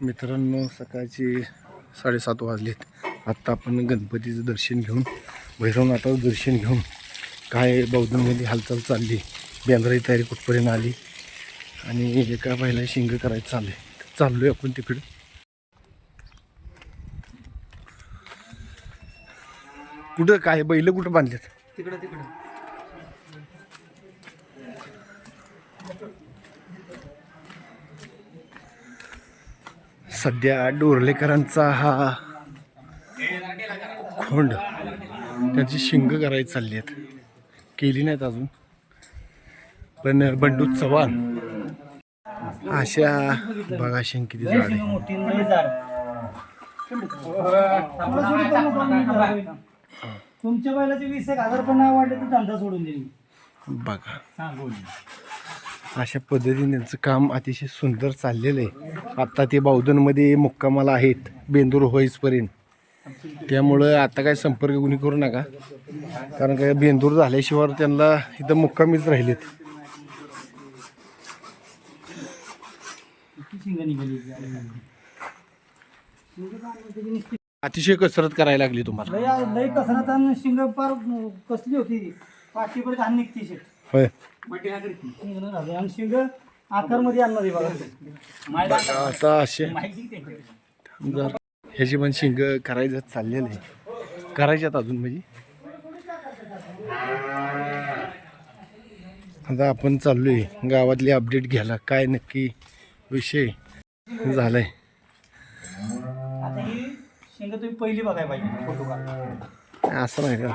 मित्रांनो सकाळचे साडेसात वाजलेत. आत्ता आपण गणपतीचं दर्शन घेऊन भैरवनाथाचं दर्शन घेऊन काय बौद्धमध्ये हालचाल चालली बेंद्राची तयारी कुठपर्यंत आली आणि एका पहिला शिंग करायचं चाललंय. चाललोय आपण तिकडे. कुठं काय बैल कुठं बांधलेत तिकडं तिकडं. सध्या डोरलेकरांचा हा खोंड त्यांची शिंग करायची चालली आहेत. केली नाहीत अजून. पण बंडू चव्हाण अशा बघा शिंग किती झाड तुमच्या बैलाचे वीस एक हजार पण नाही वाटले तर धंदा सोडून देईल बघा. सांगून. अशा पद्धतीने त्यांचं काम अतिशय सुंदर चाललेलं आहे. आत्ता ते बावधनमध्ये मुक्कामाला आहेत. बेंदूर होईसपर्यंत. त्यामुळं आता काय संपर्क कुणी करू नका. कारण काय बेंदूर झाल्याशिवाय त्यांना इथं मुक्कामीच राहिलेत. अतिशय कसरत करायला लागली तुम्हाला. लय कसरत आणि शिंग फार कसली होती. पाठीपर्यंत निघते शेट. होय. शिंग न राहते. आणि शिंग आकारमध्ये आणणार आहे बघा आता असे जर ह्याची पण शिंग करायचं चाललेलं आहे. करायच्यात अजून म्हणजे. आता आपण चाललोय. गावातली अपडेट घ्यायला काय नक्की विषय झालाय. आता ही शिंग तुम्ही पहिली बघाय पाहिजे फोटो का असं नाही का?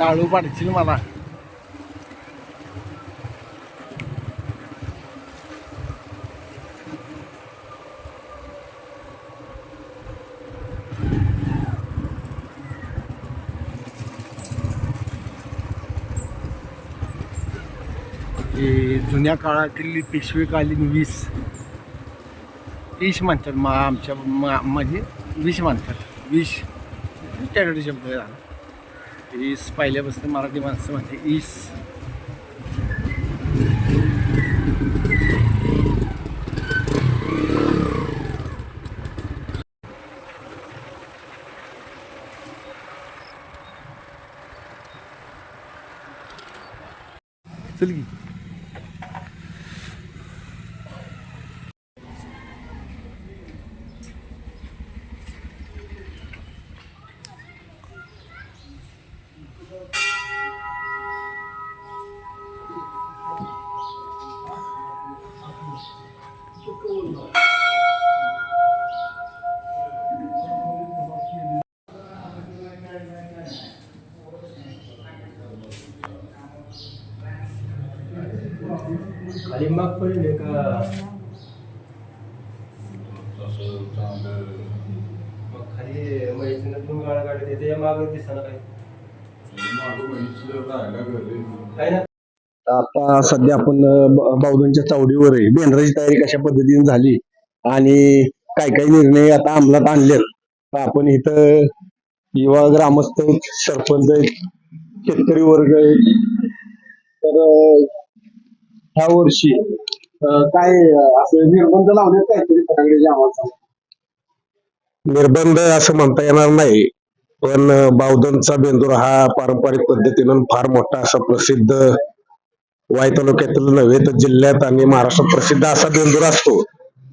ആൾ പഠിച്ചിന് വേണം जुन्या काळातील पेशवेकालीन वीस वीस म्हणतात मा आमच्या मा- म्हणजे वीस म्हणतात. वीस स्टँडर्ड शब्द आहे हा. पहिल्यापासून मराठी माणसं म्हणते ईस चल की. खाली मग पडले का मग खाली गाळा काढत येते माग काही. काय ना? आता सध्या आपण बावधनच्या चावडीवर आहे. बेंद्राची तयारी कशा पद्धतीने झाली आणि काय काय निर्णय आता अंमलात आणले आपण इथं युवा ग्रामस्थ सरपंच शेतकरी वर्ग आहे. तर ह्या वर्षी काय असं निर्बंध लावण्यात काहीतरी फटाकडे आम्हाला निर्बंध असं म्हणता येणार नाही पण बावधनचा बेंदूर हा पारंपरिक पद्धतीनं फार मोठा असा प्रसिद्ध वाई तालुक्यातील नव्हे तर जिल्ह्यात आणि महाराष्ट्रात प्रसिद्ध असा बेंदूर असतो.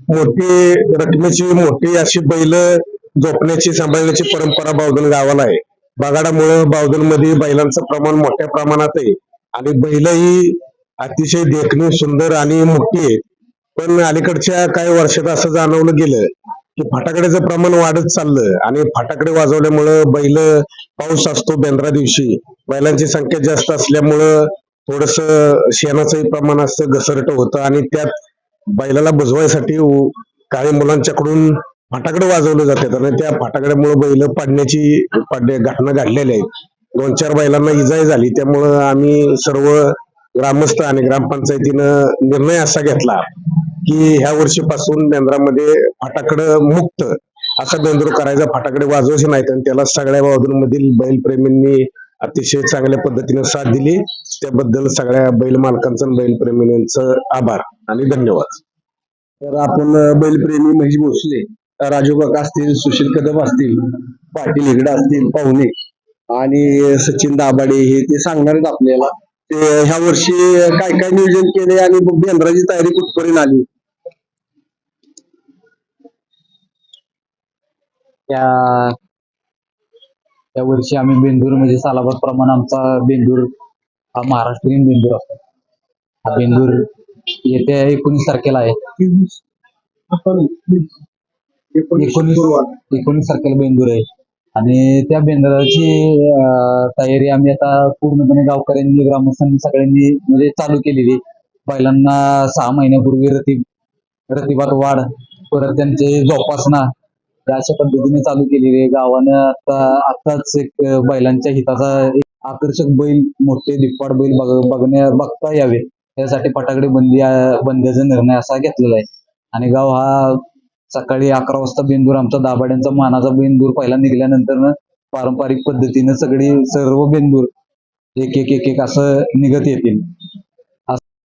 मोठी रकमेची मोठी अशी बैल जोपण्याची सांभाळण्याची परंपरा बावधन गावाला आहे. बगाडामुळं बावधनमध्ये बैलांचं प्रमाण मोठ्या प्रमाणात आहे. आणि बैल ही अतिशय देखणी सुंदर आणि मोठी आहे. पण अलीकडच्या काही वर्षात असं जाणवलं गेलं की फटाकड्याचं प्रमाण वाढत चाललं आणि फटाकडे वाजवल्यामुळं बैल पाऊस असतो बेंद्रा दिवशी. बैलांची संख्या जास्त असल्यामुळं थोडस शेणाचंही प्रमाण असतं घसरट होतं आणि त्यात बैलाला बुजवायसाठी काही मुलांच्याकडून फाटाकडे वाजवलं जाते. आणि त्या फाटाकड्यामुळे बैल पाडण्याची पाडण्या घटना घडलेल्या आहेत. दोन चार बैलांना इजाही झाली. त्यामुळं आम्ही सर्व ग्रामस्थ आणि ग्रामपंचायतीनं निर्णय असा घेतला की ह्या वर्षीपासून बेंद्रामध्ये फाटाकड मुक्त असा बेंद्र करायचा. फाटाकडे वाजवायचे नाहीत आणि त्याला सगळ्या बाजूंमधील बैलप्रेमींनी अतिशय चांगल्या पद्धतीने साथ दिली. त्याबद्दल सगळ्या बैल मालकांचं आणि बैलप्रेमींचं आभार आणि धन्यवाद. तर आपण बैलप्रेमी महेश भोसले राजू काका असतील सुशील कदम असतील पाटील हेगडे असतील पाहुणे आणि सचिन दाभाडे हे ते सांगणार आहेत आपल्याला. ते ह्या वर्षी काय काय नियोजन केले आणि बेंद्राची तयारी कुठपर्यंत आली? त्या त्या वर्षी आम्ही बेंदूर म्हणजे सालाबाद प्रमाण आमचा बेंदूर हा महाराष्ट्रीयन बेंदूर असतो. हा बेंदूर येत्या एकोणीस तारखेला आहे. एकोणीस एकोणीस तारखेला बेंदूर आहे. आणि त्या बेंदराची तयारी आम्ही आता पूर्णपणे गावकऱ्यांनी ग्रामस्थांनी सगळ्यांनी म्हणजे चालू केलेली बैलांना सहा महिन्यापूर्वी रती रतिबात वाढ परत त्यांचे जोपासना अशा पद्धतीने चालू केलेली आहे. गावानं आता आताच एक बैलांच्या हिताचा एक आकर्षक बैल मोठे दिप्पाड बैल बघ बघण्या बघता यावे. यासाठी फटाकडे बंदी बंदीचा निर्णय असा घेतलेला आहे. आणि गाव हा सकाळी अकरा वाजता बेंदूर आमचा दाभाड्यांचा मानाचा बेंदूर पहिला निघाल्यानंतर पारंपरिक पद्धतीने सगळी सर्व बेंदूर एक एक एक एक असं निघत येतील.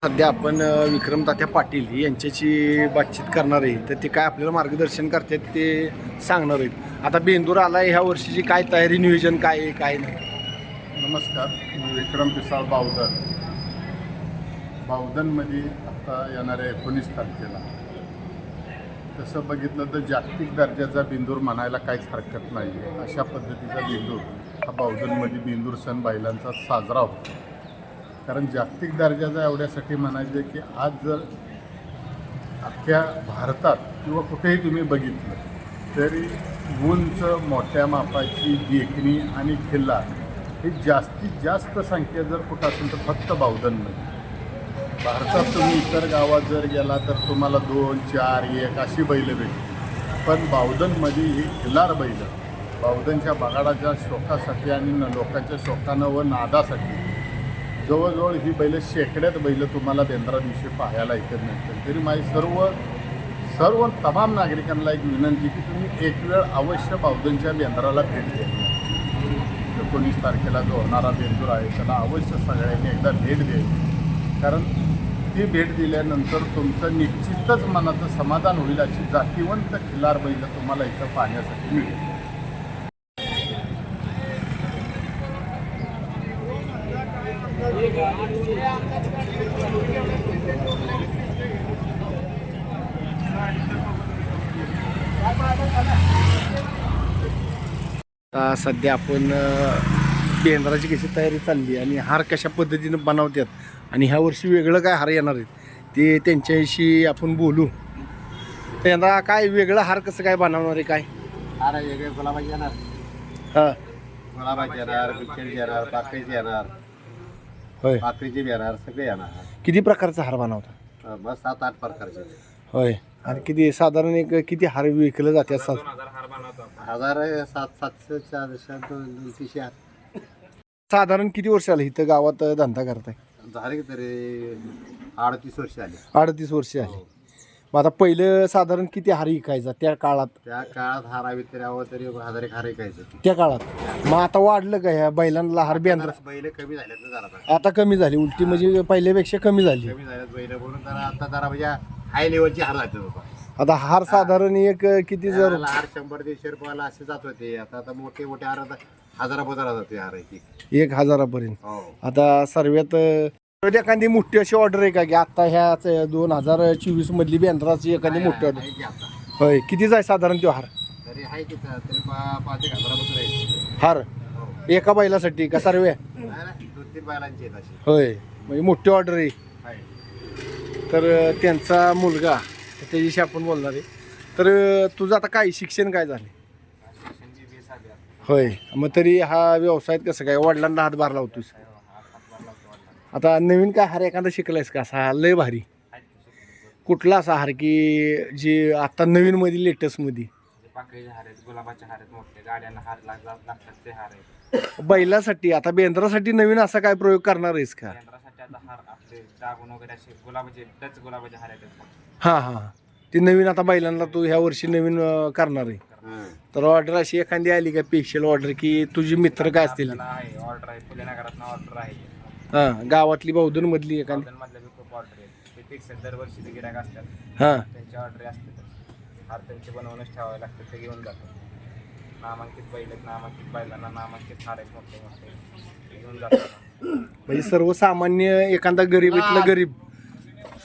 सध्या आपण विक्रम तात्या पाटील यांच्याशी बातचीत करणार आहे. तर ते काय आपल्याला मार्गदर्शन करतात ते सांगणार आहेत. आता बेंदूर आलाय ह्या वर्षीची काय तयारी नियोजन काय आहे काय नाही? नमस्कार मी विक्रम पिसाळ बावधन. बावधनमध्ये आत्ता येणाऱ्या एकोणीस तारखेला. तसं बघितलं तर जागतिक दर्जाचा बिंदूर म्हणायला काहीच हरकत नाही आहे. अशा पद्धतीचा बिंदूर हा बावधनमध्ये बिंदूर सण बैलांचा साजरा होतो. कारण जागतिक दर्जाचा एवढ्यासाठी म्हणायचं की आज जर अख्ख्या भारतात किंवा कुठेही तुम्ही बघितलं तरी उंच मोठ्या मापाची देखणी आणि खिल्ला हे जास्तीत जास्त संख्या जर कुठं असेल तर फक्त बावधनमध्ये भारतात तुम्ही इतर गावात जर गेला तर तुम्हाला दोन चार एक अशी बैलं भेटतील. पण बावधनमध्ये ही खिल्लार बैलं बावधनच्या बगाडाच्या शोकासाठी आणि न- लोकांच्या शोकानं व नादासाठी. जवळजवळ ही बैलं शेकड्यात बैलं तुम्हाला बेंद्रा दिवशी पाहायला इथं मिळतील. तरी माझी सर्व सर्व तमाम नागरिकांना एक विनंती की तुम्ही एक वेळ अवश्य बावधनच्या बेंद्राला भेट द्या. एकोणीस तारखेला जो होणारा बेंदूर आहे त्याला अवश्य सगळ्यांनी एकदा भेट द्यावी कारण ती भेट दिल्यानंतर तुमचं निश्चितच मनाचं समाधान होईल अशी जातीवंत खिल्लार बैल तुम्हाला इथं पाहण्यासाठी मिळेल. सध्या आपण बेंद्राची कशी तयारी चालली आणि हार कशा पद्धतीनं बनवतात आणि ह्या वर्षी वेगळं काय हार येणार आहेत ते त्यांच्याशी आपण बोलू. यंदा काय वेगळं हार कसं काय बनवणार आहे काय? अरे वेगळे गुलाबाचे येणार. हां. गुलाबाचे येणार बिच्छेचे येणार पाकळीचे येणार. होय. पाकळीचे बी येणार सगळे येणार. किती प्रकारचा हार बनवता? अं, बस सात आठ प्रकारचे. होय. आणि किती साधारण एक किती हार विकलं जाते? असतात हजार सात सातशे चारशे दोन दोन तीनशे आठ. साधारण किती वर्ष आले इथं गावात धंदा करताय? झाले की तरी अडतीस वर्ष आली. अडतीस वर्ष आली. मग आता पहिलं साधारण किती हार विकायचा त्या काळात? त्या काळात हारावी तरी हवं तरी हजार एक हार ऐकायचं त्या काळात. मग आता वाढलं का ह्या बैलांना हार बेंद्र बैल कमी झालेत ना जरा आता. आता कमी झाली उलटी म्हणजे पहिल्यापेक्षा कमी झाली. कमी झाल्यात बैल म्हणून जरा आता जरा म्हणजे हाय लेवलची हार जाते बाबा. आता हार साधारण एक किती जर हार शंभर दीडशे रुपयाला असे जात होते. आता आता मोठे मोठे हार आता हजारा हार एक हजारापर्यंत. हो. आता सर्वात अं, एखादी मोठी अशी ऑर्डर आहे का? की आता ह्या दोन हजार चोवीस मधली बेंद्राची एखादी मोठी ऑर्डर आहे की आता? होय कितीच आहे साधारण तो हार? तरी आहे की त्या- तरी पा- पाच एक हजारापासून आहे. हार? एका बैलासाठी का सर्व? नाही ना, दोन तीन बैलांची आहेत अशी. होय म्हणजे मोठी ऑर्डर आहे. आहे. तर अं, त्यांचा मुलगा त्याच्याशी आपण बोलणार आहे. तर अं, तुझं आता काय शिक्षण काय झाले? होय. मग तरी हा व्यवसायात कसं काय? वडिलांना हातभार लावतोस. आता नवीन काय हार एखादा शिकलायस का? असा लय भारी. कुठला असा हार की जे आता नवीन मध्ये लेटेस्टमध्ये पाकळीचे हार आहेत गुलाबाचे हार आहेत मोठे गाड्यांना हार लाग- लागतात ते हार आहेत. बैलासाठी आता बेंद्रासाठी नवीन असा काय प्रयोग करणार आहेस का? केंद्रासाठी आता हार आपले दागून वगैरे असे गुलाबाचे डच गुलाबाचे हार आहेत. फक्त. हा हा. ती नवीन आता बैलांना तू ह्या वर्षी नवीन अं, करणार आहे. तर ऑर्डर अशी एखादी आली का स्पेशल ऑर्डर की तुझी मित्र काय असतील? आहे ऑर्डर आहे. फुले नगरात ऑर्डर आहे. हा गावातली बौद्धन मधली एखादी? मधल्या बी खूप ऑर्डर आहेत. ते फिक्स दरवर्षी ते गिरायक असतात. हा. त्यांची ऑर्डर असते हार त्यांचे बनवूनच ठेवावे लागतात ते घेऊन जातात. नामांकित बैल आहेत नामांकित बैलांना नामांकित हार आहेत मोठे मोठे. ते घेऊन जातात. म्हणजे सर्वसामान्य एखादा गरीबीतला गरीब.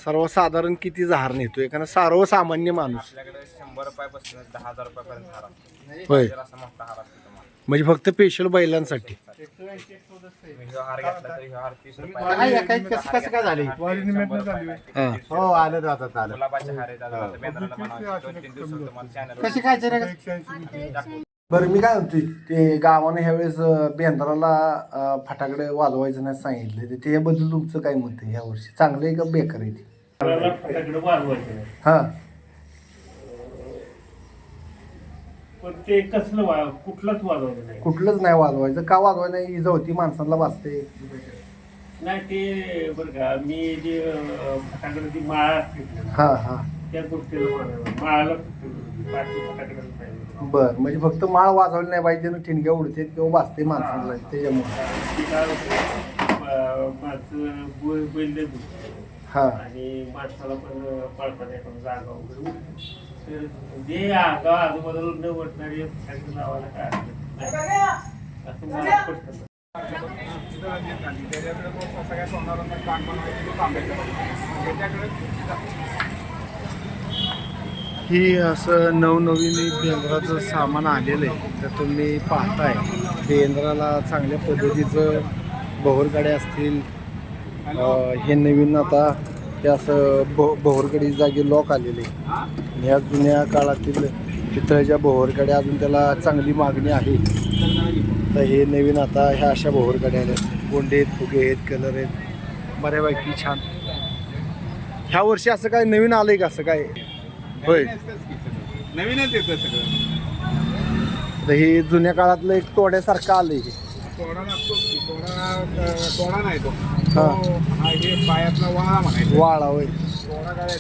सर्वसाधारण किती हार नेतो एखादा सर्वसामान्य माणूस. आपल्याकडे शंभर रुपयापासून दहा हजार रुपयापर्यंत हार असतो होय. जर असा मोठा हार असतो तुम्हाला. म्हणजे फक्त स्पेशल बैलांसाठी. तुम्ही ह्यो हार घेतला तर ह्यो हार तीस काय- रुपये काय- कसं- कसं काय झालंय? हा. हो आलं जातात आलं. गुलाबाचे हार आहेत अजून आता बेंद्राला बनवायचे. दोन तीन दिवसात तुम्हाला चॅनल कशी काय रे? बरं मी काय म्हणतोय ते गावाने ह्यावेळेस अं, बेंद्राला अं, फटाकडे वाजवायचं नाही सांगितलं ते त्याबद्दल तुमचं काय मत आहे यावर्षी? चांगलं आहे का बेकार आहे ते? फटाकडे वाजवायचे. नाही. हा. पण ते कसलं वा कुठलंच वाजवायचं नाही. कुठलंच नाही वाजवायचं. का वाजवायचं नाही? इजा होती माणसाला वाचते. नाही ते बरं का मी जे अं, फटाकडे ती माळा असते ना, हा हा. त्या गोष्टीला माळा- माळाला बाकी नाही. बर म्हणजे फक्त माळ वाजवली नाही पाहिजे ना ठिणग्या उडते किंवा वाचते माणसाला त्याच्यामुळे ती काय होतं, अं, माणसं बै- बैल लय. हा आणि माणसाला पण एखादं जागा वगैरे उडते. तर जे आगा आजूबाजूला न वाटणारे फटाके लावायला काय हरकत नाही. असं मला स्पष्ट वाटतं. ही असं नवनवीन बेंद्राचं सामान आलेलं आहे तर तुम्ही पाहताय. बेंद्राला चांगल्या पद्धतीचं बहोरगाड्या असतील. हे नवीन आता हे असं ब बहोरगडी जागी लॉक आलेले आहे ह्या जुन्या काळातील पितळ्याच्या बहोरगाड्या अजून त्याला चांगली मागणी आहे तर हे नवीन आता ह्या अशा बहोरगाड्या आल्या गोंडे आहेत फुगे आहेत कलर आहेत. बऱ्यापैकी छान. ह्या वर्षी असं काय नवीन आलं आहे का? असं काय होय. नवीनच येतं सगळं. तर हे जुन्या काळातलं एक तोड्यासारखं आलंय हे. कोणा नसतोच की कोणा कोणा नाही तो. हा. तो हा हे पायातला वाळा म्हणायचा. वाळा होय. कोणा काय